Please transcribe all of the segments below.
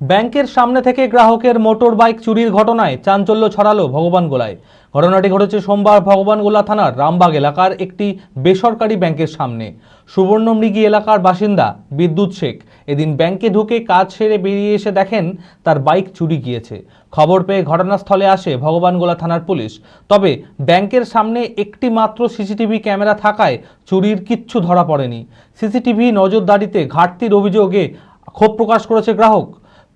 ব্যাংকের সামনে থেকে গ্রাহকের মোটর বাইক চুরির ঘটনায় চাঞ্চল্য ছড়ালো ভগবানগোলায় ঘটনাটি ঘটেছে সোমবার ভগবানগোলা থানার রামবাগ এলাকার একটি বেসরকারি ব্যাংকের সামনে। সুবর্ণমৃগী এলাকার বাসিন্দা বিদ্যুৎ শেখ এদিন ব্যাংকে ঢুকে কাজ সেরে বেরিয়ে এসে দেখেন তার বাইক চুরি গিয়েছে। খবর পেয়ে ঘটনাস্থলে আসে ভগবানগোলা থানার পুলিশ। তবে ব্যাংকের সামনে একটি মাত্র সিসিটিভি ক্যামেরা থাকায় চুরির কিচ্ছু ধরা পড়েনি। সিসিটিভি নজরদারিতে ঘাটতির অভিযোগে ক্ষোভ প্রকাশ করেছে গ্রাহক।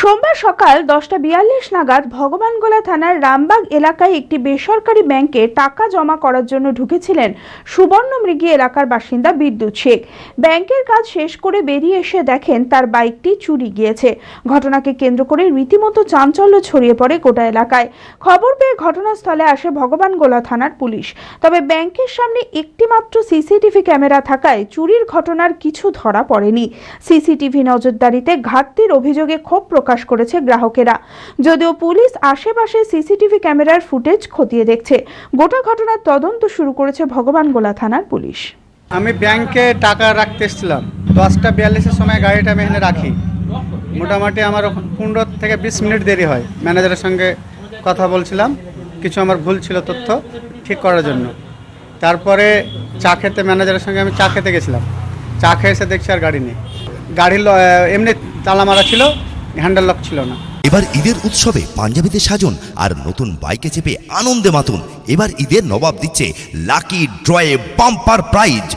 সোমবার সকাল দশটা বিয়াল্লিশ নাগাদ ভগবানগোলা থানার রামবাগ এলাকায় একটি বেসরকারি ব্যাংকে টাকা জমা করার জন্য ঢুকেছিলেন সুবর্ণমৃগী এলাকার বাসিন্দা বিদ্যুৎ শেখ। ব্যাংকের কাজ শেষ করে বেরিয়ে এসে দেখেন তার বাইকটি চুরি গিয়েছে। ঘটনাকে কেন্দ্র করে রীতিমতো চাঞ্চল্য ছড়িয়ে পড়ে গোটা এলাকায়। খবর পেয়ে ঘটনাস্থলে আসে ভগবানগোলা থানার পুলিশ। তবে ব্যাংকের সামনে একটি মাত্র সিসিটিভি ক্যামেরা থাকায় চুরির ঘটনার কিছু ধরা পড়েনি। সিসিটিভি নজরদারিতে ঘাটতির অভিযোগে ক্ষোভ করেছে গ্রাহকেরা। যদিও পুলিশ আশেপাশে সিসিটিভি ক্যামেরার ফুটেজ খতিয়ে দেখছে। গোটা ঘটনার তদন্ত শুরু করেছে ভগবানগোলা থানার পুলিশ। আমি ব্যাংকে টাকা রাখতে এসেছিলাম। দশটা বিয়াল্লিশের সময় গাড়িটা আমি এখানে রাখি। মোটামুটি আমার পনেরো থেকে বিশ মিনিট দেরি হয়। ম্যানেজারের সঙ্গে কথা বলছিলাম। কিছু আমার ভুল ছিল তথ্য ঠিক করার জন্য। তারপরে চা খেতে ম্যানেজারের সঙ্গে আমি চা খেতে গেছিলাম। চা খেয়ে এসে দেখছি আর গাড়ি নেই। গাড়ির ল- এমনি তালা মারা ছিল। হ্যান্ডেল লক ছিল না। এবার ঈদের উৎসবে পাঞ্জাবিতে সাজন আর নতুন বাইকে চেপে আনন্দে মাতুন। এবার ঈদের নবাব দিচ্ছে লাকি ড্রয়ে বাম্পার প্রাইজ।